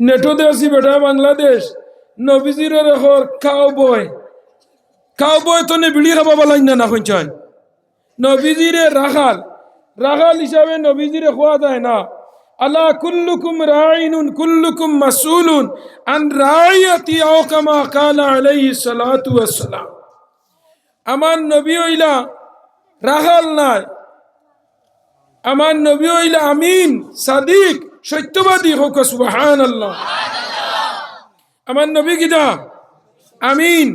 NATO দেশি বেটা বাংলাদেশ। নবীজির রেখর খাও বয় খাও বয় তো বিড়ি খাবা বলাই না না কইছাই নবীজিরে রাখাল রাখাল হিসাবে নবীজিরে খোয়া যায় না। আলা কুল্লুকুম রাইনুন কুল্লুকুম মাসউলুন আন রাইয়াতি আও কামা কালা আলাইহি সালাতু ওয়াসসালাম আমার নবী হইলা রাখাল নাই। আমার নবী হইলা আমিন সাদিক সত্যবাদী হোক সুবহান আল্লাহ আমার নবী কিতা আমিন।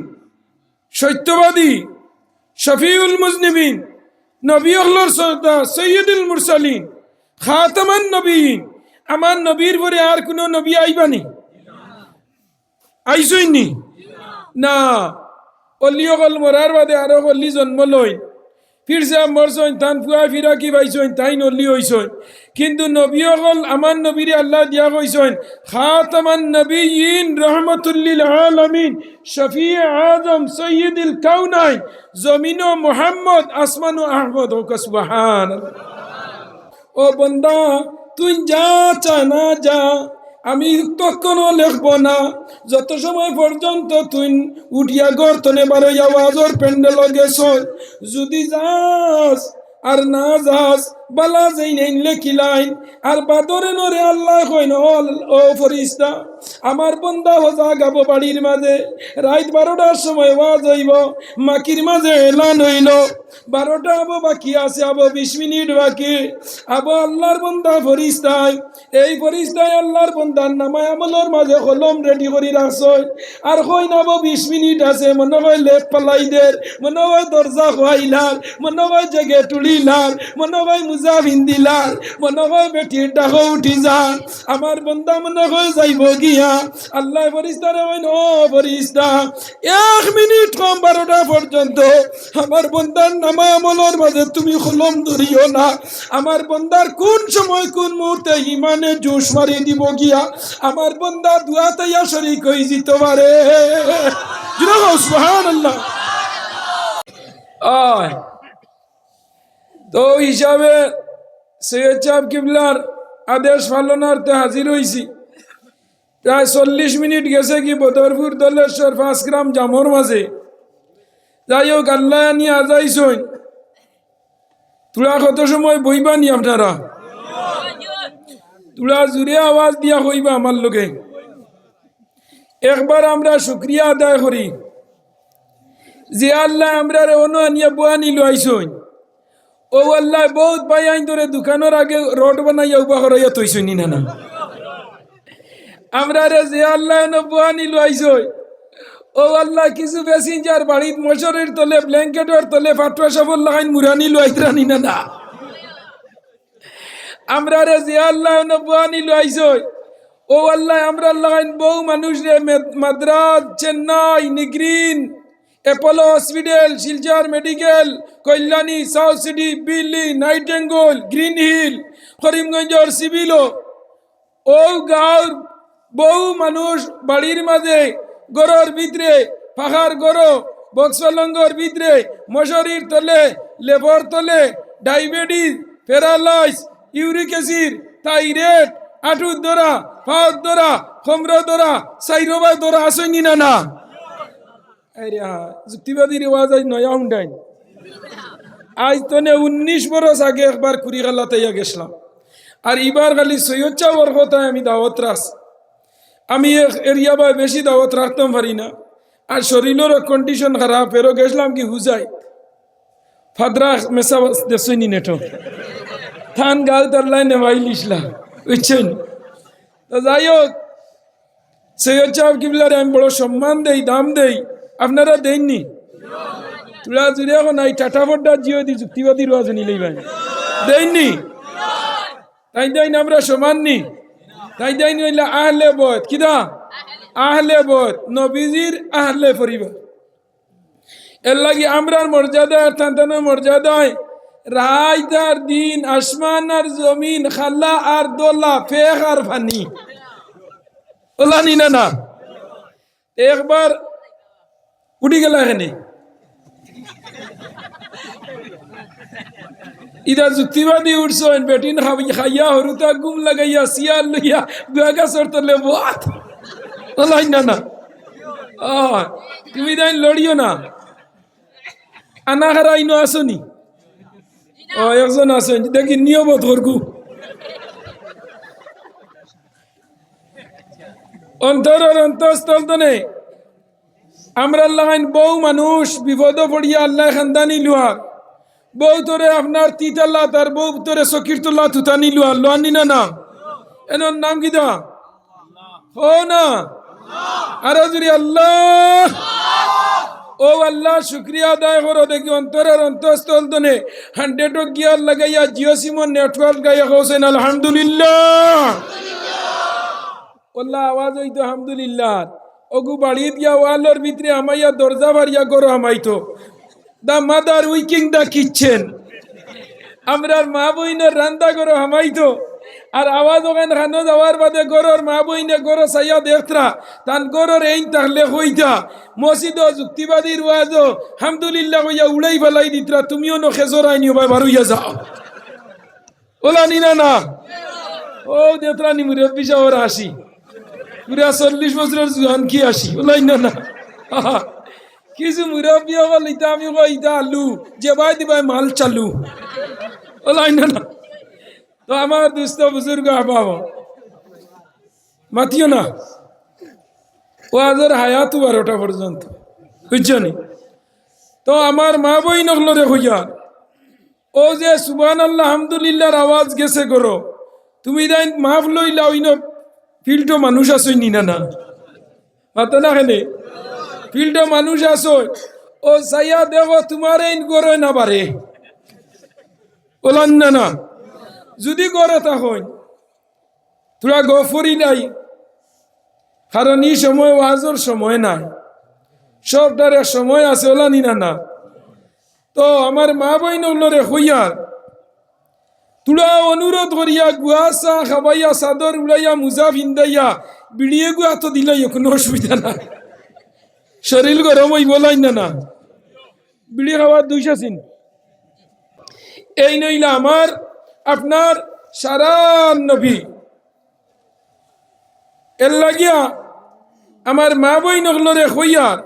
সত্যবাদী শফিউল মুজনিবিন নবী অহলর সর্দার সৈয়দুল মুরসালিন, খাতামান নবীন। আমার নবীর পরে আর কোনো নবী আইবানি আইসইনি? না। অলি অকল মরার বাদে আরও অলি জন্ম লই ফিরসা মরছইন তান ফুয়া ফিরা কি পাইছইন তাই নলি হইছইন কিন্তু নবী অকল আমার নবীরে আল্লাহ দিয়া কইছইন খাতামান নবীন রহমতুল্লিল আলামিন শফি আজম সৈয়দুল কাউনাইন জমিন ও মোহাম্মদ আসমান ও আহমদ ও সুবহান ও বন্দা, তুই যা চা না যা আমি তখনও লেখব না। যত সময় পর্যন্ত তুই উঠিয়া গড় গর্তনে বারো আওয়াজর প্যান্ডেল গেছ যদি যাস আর না যাস, বালা যাই নেই লেখিলাইন। আর বাদরে নরে আল্লাহ হইন ও ফরিস্তা। আমার বন্দা হজা গাবো বাড়ির মাঝে। রাত বারোটার সময় ওয়াজ হইব, মাকির মাঝে এলান হইল। বারোটা আবো বাকি আছে, আবো বিশ মিনিট বাকি। আবো আল্লাহর বন্দা ফরিস্তায়, এই ফরিস্তায় আল্লাহর বন্দার নামায় আমলের মাঝে কলম রেডি করি রাখছ। আর কই নাবো বিশ মিনিট আছে, মনে হয় লেপ পালাই দের মনে হয় দরজা খোয়াইলার, মনে হয় জেগে তুলিলার, মনে হয় মুজা ভিন্দিলার মনে হয় বেটির ডাকো উঠি যান আমার বন্দা মনে হয় যাইব আমার বন্দার নামা মাঝে তুমি কলম ধরিও না। আমার বন্দার কোন সময় কোন মুহূর্তে ইমানে জোশ মারি দিব গিয়া, আমার বন্দা দুয়া তাইয়া শরিক হয়ে যেতে পারে। তো হিসাবে সৈয়দ সাহেব কিবলার আদেশ পালনার্থে হাজির হয়েছি প্রায় চল্লিশ মিনিট গেছে কি বদরপুর দলেশ্বর পাঁচ গ্রাম জামর মাঝে। যাই হোক আল্লাহ নিয়ে আজাইছইন তোরা কত সময় বইবানি আপনারা? তোরা জুড়ে আওয়াজ দিয়া হইবা আমার লোকে একবার আমরা শুক্রিয়া আদায় করি যে আল্লাহ আমরা অনু আনিয়া বুয়ানি লইছইন ও আল্লাহ বহুত পাই আইন ধরে দোকানের আগে রড বানাইয়া উবা করাইয়া তৈছনি না না। আমরা রে যে আল্লাহ বুয়ানি লইছই ও আল্লাহ, কিছু প্যাসেঞ্জার বাড়িত মশরের তলে, ব্ল্যাঙ্কেটের তলে, ফাটুয়া সবল লাগাইন মুরানি লইতরানি না না। আমরা রে যে আল্লাহ বুয়ানি লইছই ও আল্লাহ, আমরা লাগাইন বহু মানুষ রে Madras, Chennai, নিগ্রিন, Apollo hospital, Silchar medical, Kalyani, south city Delhi Nightingale green hill করিমগঞ্জর civil ও গাঁর বহু মানুষ বাড়ির মাঝে, গরর ভিতরে পাহাড় গর, বক্সলঙ্গর ভিতরে, মশারির তলে, লেবর তলে, diabetes, paralysis, uric acid thyroid আঁটুর দরা পাওয়ার দরা খমর দরা সাইরোবা দরা আসেনি না? না যুক্তিবাদী রেওয়াজ আজ নয়া হুন্ডাইন। আজ তনে উনিশ বরস আগে একবার কুড়ি গাল্লা তাইয়া গেছিলাম। আর এবার খালি সৈয়দ চাওয়ার কথায় আমি দাওয়াত রাস আমি এরিয়া বা বেশি দাওয়াত রাখতাম পারি না। আর শরীরেরও কন্ডিশন খারাপ এরও গেছিলাম কি হুজাই। ফাদরা মেসা দেশনি নেটো থান গাল তার লাইনে বাইলিসলা বুঝছেন? তো যাই হোক সৈয়দ সাহেব কিবলারে আমি বড় সম্মান দেই, দাম দেই। আপনারা দেননি? তোরা যদি এখন এই টাটা ফোনটা জিও দি যুক্তিবাদী রোয়াজ নিলেই ভাই। দেননি? তাই দেন, আমরা সমান নি। তাই দেন হইলে আহলে বত কিদা আহলে বত নবীজির আহলে পরিবার। এর লাগি আমরার মর্যাদা, আর তান্তানোর মর্যাদায় রাত আর দিন, আসমান আর জমিন, খাল্লা আর দোলা, ফেক আর ফানি। ওলানি না না? একবার উঠি গেল এখানে। ইদা যুক্তিবাদী উঠছেন বেটিন খাবি খাইয়া হরুতা গুম লাগাইয়া সিয়ার লইয়া গুয়াগা সরতলে বাত ওলাই না না ও তুমি তাই লড়িও না আনা হারা ইনো আসনি ও একজন আছেন দেখি নিয়মত করগু অন্তরের অন্তঃস্থল তো নেই আমরা আল্লাহ বউ মানুষ বিপদ পড়িয়া আল্লাহ খানদানি লুয়ার বউ তোরে আপনার তিতাল্লা তার বউ তোরে সকির তোল্লা তুতানি লুয়ার লোয়ানি না না এনার নাম কি দা? ও না? আর যদি আল্লাহ। ও আল্লাহ শুক্রিয়া আদায় করো দেখি অন্তরের অন্তঃস্থল দনে হান্ড্রেড গিয়ার লাগাইয়া জিও সিমন নেটওয়ার্ক গাইয়া হোসেন আলহামদুলিল্লাহ। ওল্লা আওয়াজ হইতো আলহামদুলিল্লাহ। অগু বাড়িয়ে দিয়া ওয়ালোর ভিতরে আমাইয়া দরজা বাড়িয়া করো আমাইতো। দা মাদার উইকিং দা কিচেন আমরার মা বইনের রান্দা করো হামাইতো আর আওয়াজ ওখান খানো যাওয়ার বাদে গরর মা বইনে গর সাইয়া দেখতরা। তান গরর এই তাহলে হইতা। মসজিদ যুক্তিবাদীর ওয়াজ হামদুলিল্লাহ হইয়া উড়াই ফেলাই দিতরা। তুমিও ন খেজর আইনিও ভাই বারুইয়া যাও। ওলা নিনা না। ও দেতরা নি মুরব্বী সাহর আসি। পুরা চল্লিশ বছরের জুয়ান কি আসি? ওলাই না না। কিছু মুরব্বী হল ইতা আমি ইতা আলু। যে বাই দিবাই মাল চালু। ওলাই না না। তো আমার দুস্থ বুজুর্গ আহবাব। মাতিও না। ও আজের হায়াতু বারোটা পর্যন্ত। বুঝছ নি? তো আমার মা বই নকল রে হইয়া ও যে সুবান আল্লাহ আলহামদুলিল্লাহর আওয়াজ গেছে করো তুমি তাই মাফ লইলা ওইন ফিল্ডো মানুষ আসই নি না না না খেলে ফিল্ডো মানুষ আসই ও সাইয়া দেব তোমার এই গরো না পারে ওলান না না যদি গড়ে তখন তোরা গফরি নাই কারণ এই সময় ওয়াজর সময় নাই সবটারে সময় আছে ওলানি না না তো আমার মা বইন হইয়ার তুলা অনুরোধ করিয়া গুয়া চা খাবাইয়া চাদর উড়াইয়া মুজা ভিন্দাইয়া বিড়িয়ে গুয়া তো দিলাই কোনো অসুবিধা নাই শরীর গরম হই বলাই না না বিড়ি খাওয়ার দুইশা সিন এই নইলা আমার আপনার সারা নবী এর লাগিয়া আমার মা বই নগলরে হইয়ার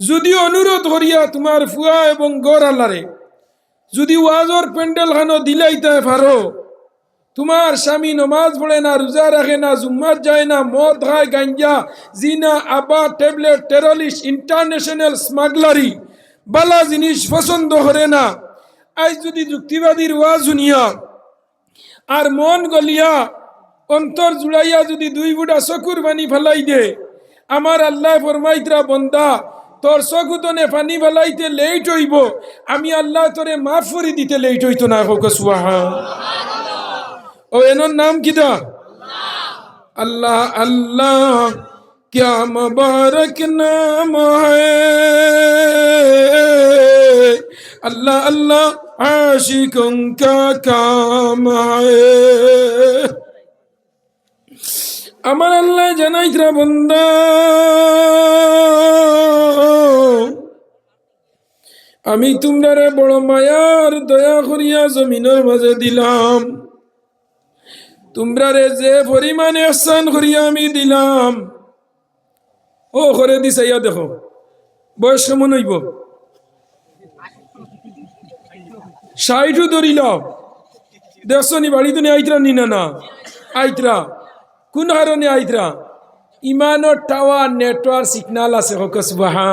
যদি অনুরোধ করিয়া তোমার ফুয়া এবং গড় আল্লারে যদি ওয়াজর প্যান্ডেল খানো দিলাইতে পারো, তোমার স্বামী নমাজ পড়ে না, রোজা রাখে না জুম্মার যায় না, মদ খায়, গাঞ্জা, জিনা, আবা, ট্যাবলেট, টেরোরিস্ট, ইন্টারন্যাশনাল স্মাগলারি, বালা জিনিস পছন্দ করে না। আজ যদি যুক্তিবাদীর ওয়াজ শুনিয়া আর মন গলিয়া অন্তর জুড়াইয়া যদি দুই বুড়া চকুর বানি ফেলাই দে, আমার আল্লাহ ফরমাইতরা, বন্দা তোর চকুতনে পানি ফেলাইতে লেট হইব আমি আল্লাহ তোরে মাফ করে দিতে লেট হইতো না হোক সুহা ও এনোর নাম কিতা আল্লাহ আল্লাহ क्या मुबारक नाम है अल्लाह अल्लाह आशिकों का काम है আমার আল্লাহ জানাইতরা বন্দা আমি তোমরা বড় মায়ার দয়া করিয়া জমিনের মাঝে দিলাম। তোমরা যে পরিমাণে আহসান করিয়া আমি দিলাম। ও করে দিছাইয়া দেখো বয়স কেমন হইব। ষাটও ধরিল দেখছ নি, বাড়িতে নি আইতরা নি না আইতরা। কোন হারণে আইতরা? ইমানৰ টাৱাৰ নেটৱৰ্ক সিগনাল আছে, হক সুবাহা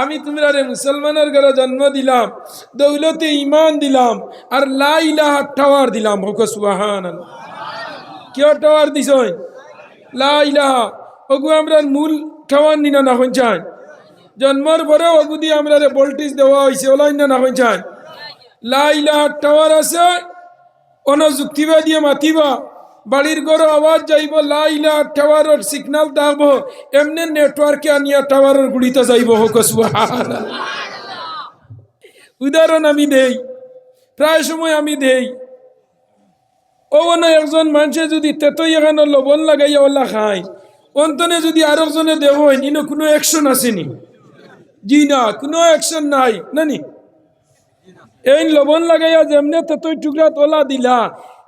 আমি তোমরা রে মুসলমানের ঘরে জন্ম দিলাম, দৌলতে ইমান দিলাম, আর লা ইলাহা টাওয়ার দিলাম। হোক সুবাহান কেউ টাওয়ার দিছ লা ইলাহা। ওগু আমরা মূল টাওয়ার নিনা না হইছান জন্মর পরে ওগু দিয়ে আমরা রে ভোল্টেজ দেওয়া হয়েছে ওলাই না না হইছান লা ইলাহা টাওয়ার আছে অন যুক্তিবা দিয়ে মাতিবা। বাড়ির ঘর আওয়াজ যাইব লাইলা টাওয়ারের সিগন্যাল দাব এমনি নেটওয়ার্কে আনিয়া টাওয়ারের গুড়িতে যাইব, হোক উদাহরণ আমি দেই, প্রায় সময় আমি দেই। ও না একজন মানুষে যদি তেতই এখানে লবণ লাগাইয়া ওলা খায়, অন্তনে যদি আরেকজনে দেহ হয়, নিনো কোনো অ্যাকশন আসেনি। জি না, কোনো অ্যাকশন নাই, নানি? এই লবণ লাগাইয়া যেমনে তেতই টুকরা তোলা দিলা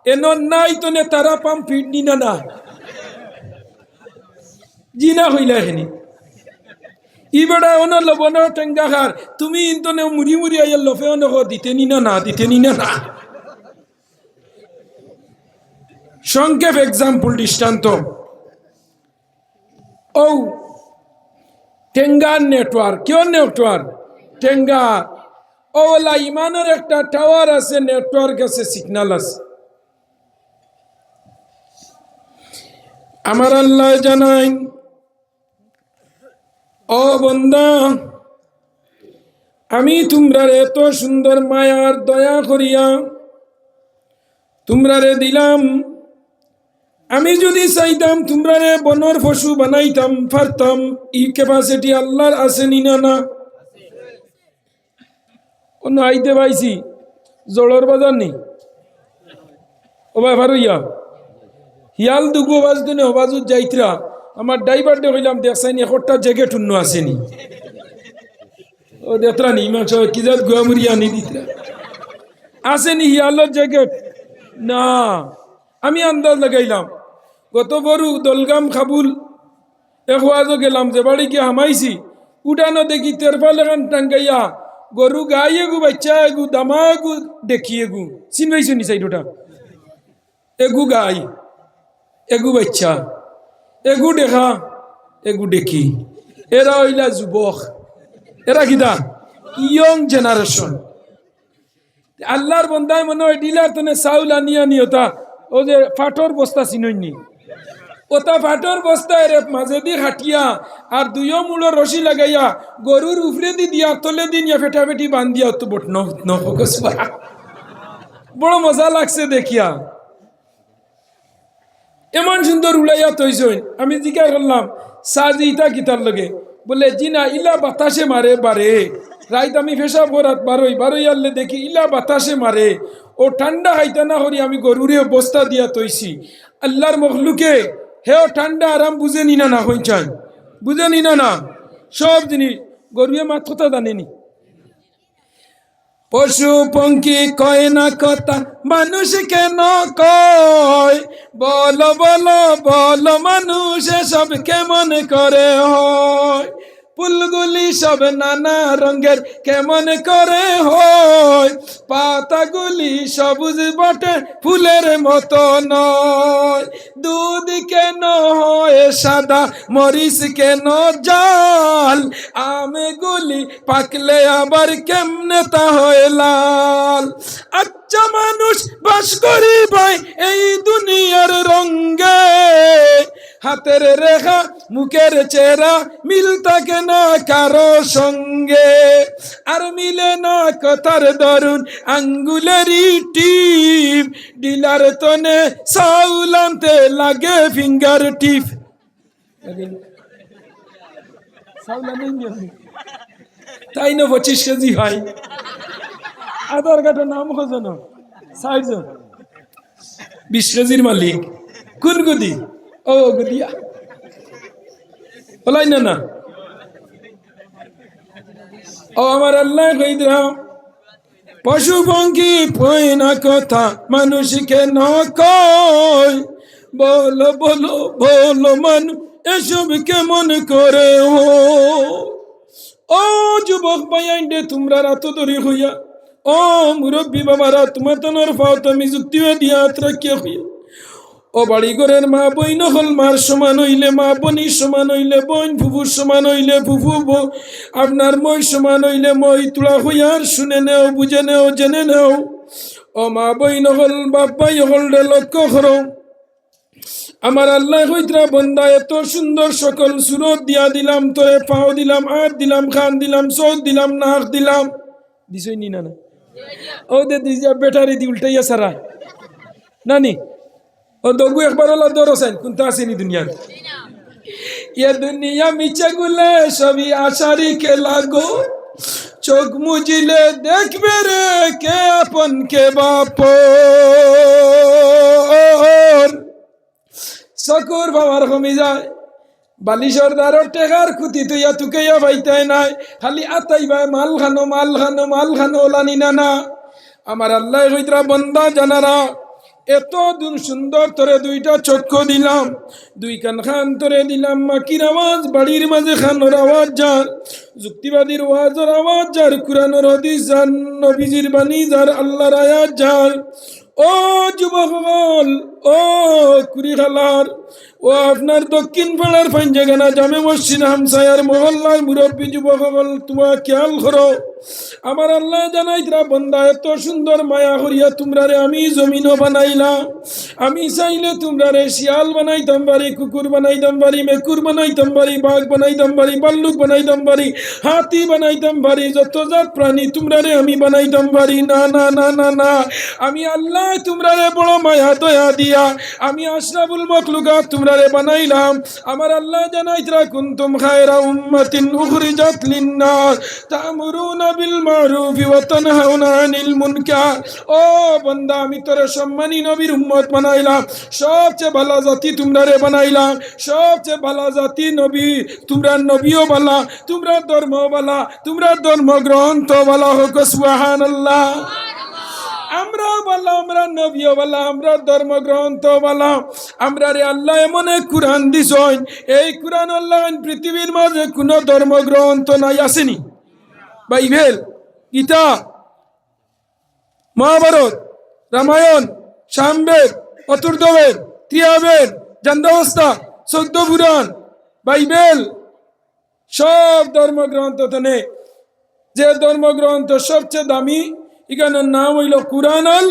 এন নাই তনে তারা পাম ফিট নিনা না। জি না হইলা এখানে ই তুমি ইন্তনে মুড়ি মুড়ি আইয়া লফে অনেক দিতে নিনা না দিতে নিনা না সংক্ষেপ এক্সাম্পল দৃষ্টান্ত। ও টেঙ্গার নেটওয়ার্ক কেউ নেটওয়ার্ক টেঙ্গা ওলা ইমানের একটা টাওয়ার আছে নেটওয়ার্ক আছে সিগন্যাল আছে। আমার আল্লাহ জানাই, ও বন্দা, আমি তোমরা এত সুন্দর মায়ার দয়া করিয়া তোমরারে দিলাম। আমি যদি চাইতাম তোমরা রে বনর পশু বানাইতাম, পারতাম, ই ক্যাপাসিটি আল্লাহর আছে নি না না? অন্য আইতে পাইছি জড়র বাজার নেই। ও ভাই ভারইয়া হিয়াল দুগু বাজ দিনে হবাজুত যাইতরা। আমার ড্রাইভার ডে হইলাম দেখছাইনি একটা জেগে টুন্ন আসেনি। ও দেখরা নি, ইমান সাহেব কি যাত গুয়ামুরি আনি দিতরা। আসেনি হিয়ালের জ্যাকেট না, আমি আন্দাজ লাগাইলাম। গত বড়ু দলগাম খাবুল একওয়াজও গেলাম, যে বাড়ি গিয়ে হামাইছি। উঠানো দেখি তেরফাল এখান টাঙ্গাইয়া, গরু গাই এগু বাচ্চা এগু দামা এগু দেখি এগু চিনবাইছো নি সাইড ওটা এগু গাই। এগু বাচ্চা, এগু দেখা, এগু দেখি। এরা হইলা যুবক। এরা কিতা ইয়ং জেনারেশন। আল্লাহর বন্দায় মনে হয় ডিলার তনে চাউল আনিয়া নিয়তা ও যে ফাটর বস্তা চিনইনি ওটা ফাটর বস্তায় রে মাঝেদি হাটিয়া আর দুইও মূলো রশি লাগাইয়া গরুর উফরে দি দিয়া তলে দিন ইয়া ফেটা ফেটি বান্ধিয়া তো বট নহকস বড় মজা লাগছে দেখিয়া। এমন সুন্দর উড়াইয়া তৈছই আমি জিজ্ঞাসা করলাম, সাজি ইতা কিতার লগে? বলে জি না ইলা বাতাসে মারে, বারে। রাইত আমি ফেসা বরাত বারোই বারোই আনলে দেখি, ইলা বাতাসে মারে। ও ঠান্ডা হাইতা না হরি আমি গরুরে বস্তা দিয়া তৈছি। আল্লাহর মখলুকে হেও ঠান্ডা আরাম বুঝে নিনা না হই চাই বুঝে নিনা না। সব জিনিস গরুয়ে মাত জানেনি। পশু পঙ্কি কয় না কথা, মানুষ কেন কয়? বল বল বল, মানুষ সব কেমন করে হয়? ফুলগুলি সব নানা রঙের, কেমন করে হয়? পাতাগুলি সবুজ বটে, ফুলের মতো নয়। দুধ কেন হয় সাদা, মরিচ কেন জাল? আমেগুলি পাকলে আবার কেমনে তা হয় লাল? আচ্ছা মানুষ বাস করি ভাই এই দুনিয়ার রঙ্গে। হাতের রেখা মুখের চেহারা মিল থাকে না কারও সঙ্গে। আর মিলে না কথার দরুন আঙ্গুলেরই টিপ। ডিলার তনে চাউল আনতে লাগে ফিঙ্গার টিপ। তাই না পঁচিশ কেজি হয়। আধার কার্ডের নাম কজন ষাট জন বিশ কেজির মালিক। কোন গুদি ও গুদিয়া বলাই না না। ও, আমার আল্লাহ কই দিলাম পশু পঙ্কি পয় না কথা? মানুষকে ন কয়। বলো বলো বলো মানুষ এসব কেমন করে ও? যুবক ভাই বাইয়াইন্ডে তোমরা রাত ধরে হইয়া ও মুরব্বী বাবারা, তোমার তনর ফাও, তুমি যুক্তি দিয়া রাখিয়া হইয়া ও বাড়ি ঘরের মা বই নহল মার সমান হইলে মা বনি, সমান হইলে বইন, ফুফুর সমান হইলে ফুফু বউ। আপনার মই সমান হইলে মই তুলা হইয়ার, শুনে নেও, বুঝে নেও, জেনে নেও। ও মা বই নহল বাপ্পাই হল রে লক্ষ্য করো। আমার আল্লাহ হইতরা বন্দা, এত সুন্দর সকল সুরত দিয়া দিলাম, তোরে পাও দিলাম, আর দিলাম, খান দিলাম চোখ দিলাম, নাক দিলাম। দিছই নি না না? ও দে দিজা ব্যাটারি দি নানি, ও দগু একবার হলো দরসাইন কোন তো আসেনি দুনিয়া এ দুনিয়া মিছে গুলে সবই কে লাগো। চোখ মুজিলে দেখবে রে কে আপন কে বাপ সকর বাবার কমে যায়। বালিশর দ্বারর টেকার খুতি তুই তুকেইয়া পাইতাই নাই। খালি আতাই ভাই মাল খানো মাল খানো মাল খানো ওলানি না না আমার আল্লাহ হইতরা বন্দা জানারা এত দিন সুন্দর তোরে দুইটা চক্ষু দিলাম। দুই কান খান তোরে দিলাম মাকির আওয়াজ বাড়ির মাঝে খানোর আওয়াজ যার যুক্তিবাদীর ওয়াজের আওয়াজ যার কুরানোর হদিস যার নবীজির বাণী যার আল্লাহর আয়াত যার ও যুবকল ও, কুড়ি খালার ও, আপনার দক্ষিণ পাড়ার পাঞ্জাগানা জামে মসজিদ হামসায়ার মহল্লার মুরব্বী যুবকল তোমার খেয়াল করো, আমার আল্লাহ জানাইতরা বন্দা, এত সুন্দর মায়া করিয়া তোমরা রে আমি জমিনও বানাইলাম আমি চাইলে তোমরা রে শিয়াল বানাইতাম পারি কুকুর বানাইতাম পারি মেকুর বানাইতাম পারি বাঘ বানাইতাম পারি বাল্লুক বানাইতাম পারি হাতি বানাইতাম পারি যত জাত প্রাণী তোমরা রে আমি বানাইতাম পারি না না না না না। আমি আল্লাহ তোমরা রে বড় মায়া, দয়া দিয়া আমি আশরাফুল মখলুকা তোমরা রে বানাইলাম। আমার আল্লাহ জানাইতরা কুনতুম খায়রা উম্মাতিন উখরিজাত লিন্নাস তা'মুরুনা বিল মারুফ ওয়া তানহাউনা আনিল মুনকার। ও বান্দা, আমি তোরে সম্মানী নবীর উম্মত বানাইলাম। সবচেয়ে ভালো জাতি তোমরা রে বানাইলাম। সবচেয়ে ভালো জাতি নবী, তোমরা নবীও বালা তোমরা ধর্ম বালা তোমরা ধর্ম গ্রন্থ বালা হোক, সুবহানাল্লাহ। আমরা বললাম, আমরা নবীও বললাম, আমরা ধর্মগ্রন্থ বললাম। আমরা রে আল্লাহ এমন এক কোরআন দিছইন এই কোরআন আল্লাহ পৃথিবীর মাঝে কোনো ধর্মগ্রন্থ নাই, আসেনি। বাইবেল, গীতা, মহাভারত, রামায়ণ সামবেদ অতুর্দবেদ ত্রিয়াবেদ জান্দাবস্থা চৌদ্দ পুরাণ, বাইবেল, সব ধর্মগ্রন্থ তেনে যে ধর্মগ্রন্থ সবচেয়ে দামি এখানের নাম হইল কুরআন আল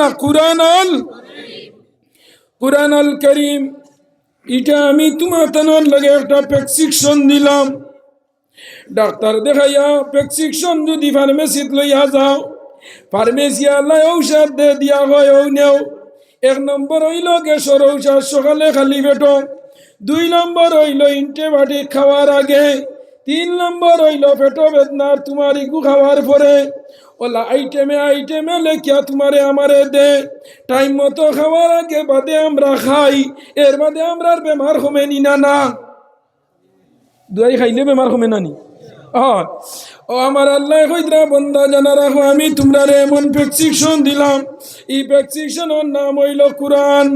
না কুরআন আল করিম, এটা আমি তোমার তানোর লগে একটা প্রেসক্রিপশন দিলাম। ডাক্তার দেখাইয়া প্রেসক্রিপশন যদি ফার্মেসিত লইয়া যাও ফার্মেসি আল্লাহ ঔষধ দে, দিয়া হয় ও নেও। এক নম্বর হইল গ্যাসর ঔষধ, সকালে খালি পেটো। দুই নম্বর হইল ইন্টিবায়োটিক খাওয়ার আগে। তিন নম্বর হইল পেটো বেদনার তোমার ইগু খাওয়ার পরে। ওলা আইটেমে আইটেমে লেখিয়া তোমারে আমারে দে। টাইম মতো খাওয়ার আগে বাদে আমরা খাই। এর বাদে আমরা আর বেমার কমে নি না না। দুয়াই খাইলে বেমার কমে না নি। ও আমার আল্লাহ কইতরা বন্দা জানা রাখো, আমি তোমরা এমন প্রেসক্রিপশন দিলাম। এই প্রেসক্রিপশনের নাম হইল কোরআন।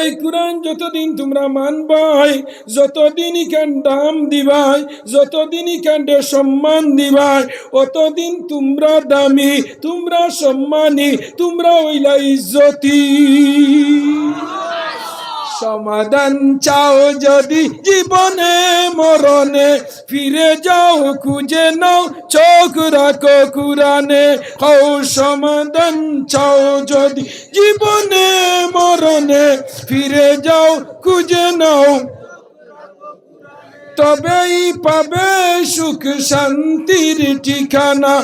এই কোরআন যতদিন তোমরা মানবাই যতদিন ইখান দাম দিবাই যতদিন ইখানটে সম্মান দিবাই, অতদিন তোমরা দামি, তোমরা সম্মানী, তোমরা হইলা ইজ্জতি। সমাধান চাও যদি জীবনে, মরণে, ফিরে যাও, খুঁজে নাও, চোখ রাখো কুরানে হও, সমাধান চাও যদি জীবনে, মরণে, ফিরে যাও, খুঁজে নাও। তবেই পাবে সুখ শান্তির ঠিকানা।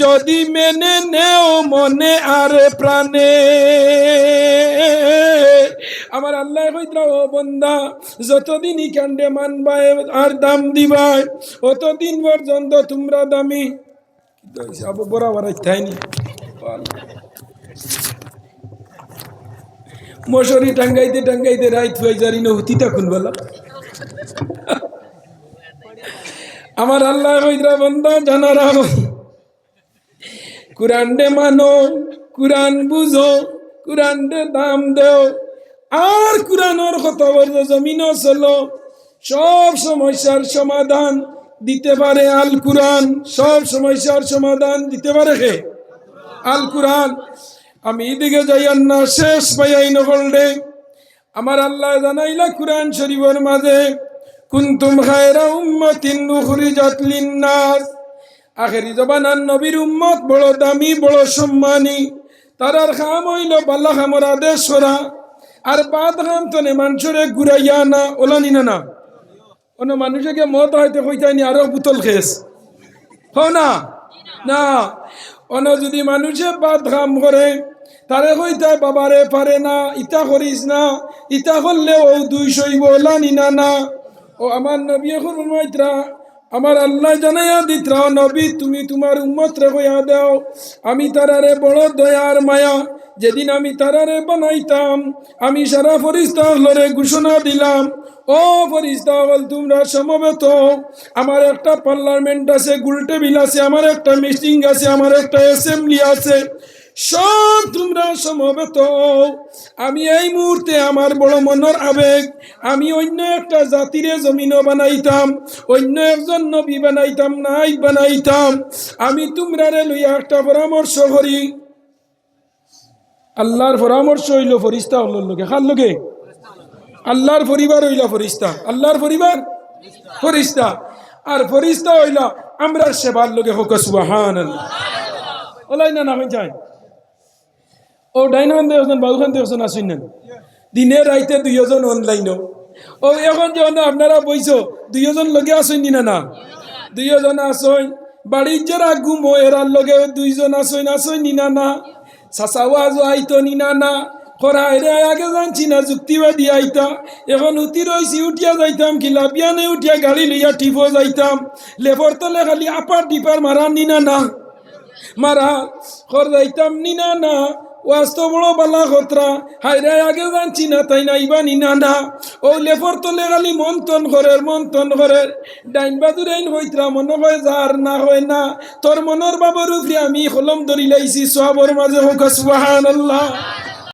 যদি মেনে নেও মনে আর প্রাণে। আমার আল্লাহ কইতরা ও বন্দা যতদিনই কাণ্ডে মানবাই আর দাম দিবাই, অতদিন পর্যন্ত তোমরা দামি। বরাবর থাইনি মশারি টাঙ্গাইতে টাঙ্গাইতে রাইত হয়ে জারি নহতি তখন বলা। আমার আল্লাহ কইতরা বন্দা জানা রাখো কুরআন ডে মানো, কুরআন বুঝো, কুরআন ডে দাম দেও। আর কুরআনের বলতে জমিন চলো। সব সমস্যার সমাধান দিতে পারে আল কুরআন। সব সমস্যার সমাধান দিতে পারে হে আল কুরআন। আমি এদিকে যাইয়ান না শেষ পাইয়াই নকল আমার আল্লাহ জানাইলা কুরআন শরীফের মাঝে। কুন্তুম খায়রা উম্মাতিন উখরিজাত লিন্নাস। আখেরি জবানান নবীর উম্মত, বড় দামি, বড় সম্মানী। তারার খাম হইল বাল্লা খামর আদেশ করা। আর বাদ খাম তো নে মানুষরে ঘুরাইয়া না ওলানি না না। অন্য মানুষকে মত হয়তো কইতাইনি, আরও বুতল খেস। হো না? না। অন যদি মানুষে বাদ খাম করে, তারে কইতায়, বাবারে পারে না, ইতা করিস না, ইতা করলে ও দুইশো বলা নিনা না। ও আমার নবী এখন মাইত্রা আমার আল্লাহ জানাইয়া দিত্রা, নবী তুমি তোমার উম্মত রে কইয়া দাও। আমি তারারে বড় দয়ার মায়া, যেদিন আমি তারারে বানাইতাম, আমি সারা ফরিস্তা হলরে ঘোষণা দিলাম, ও ফরিস্তা হল তোমরা সমবেত। আমার একটা পার্লামেন্ট আছে, গুল টেবিল আছে, আমার একটা মিটিং আছে, আমার একটা অ্যাসেম্বলি আছে। সব তোমরা সমবেত আমি এই মুহূর্তে আমার বড় মনের আবেগ, আমি অন্য একটা জাতিরে জমিনও বানাইতাম, অন্য একজন নবী বানাইতাম নাই বানাইতাম। আমি তোমরারে লইয়া একটা পরামর্শ করি। আল্লাহর পরামর্শ হইল ফরিস্তা হল লোকে খার লোকে আল্লাহর পরিবার হইলা ফরিস্তা। আল্লাহর পরিবার? ফরিস্তা। আর ফরিস্তা হইলা আমরা সেবার লোকে হোক সুবাহান ওলাই না না যায় ও ডাইন খান দেখছেন বাবু খান দেখছেন আসুন না দিনে রাইতে দুইজন অনলাইন ও এখন যখন আপনারা বইছো দুইজন লগে আসুন না না দুইজন আসুন বাড়ির যারা ঘুমো এরার লগে দুইজন আসুন আসুন না না সাসাওয়াজ আইতো নিনা না করা এরে আগে জানছি না যুক্তিবাদী আইতা এখন উতি রইছি উঠিয়া যাইতাম কি লাভিয়ানে উঠিয়া গাড়ি লইয়া টিপো যাইতাম লেবর তলে খালি আপার ডিপার মারা নিনা না মারা খর যাইতাম নিনা না ওয়াস্ত বড় বালা খতরা হাইরা আগে জানছি না, তাই না ইবা নিনা না ও লেফর তলে খালি মন্তন করে তন করে ডাইন বাদুরাইন হইতরা মনে হয় যার না হয় না। তোর মনের বাবর উপরে আমি হলম ধরি লাইছি সবর মাঝে হোক সুবাহান আল্লাহ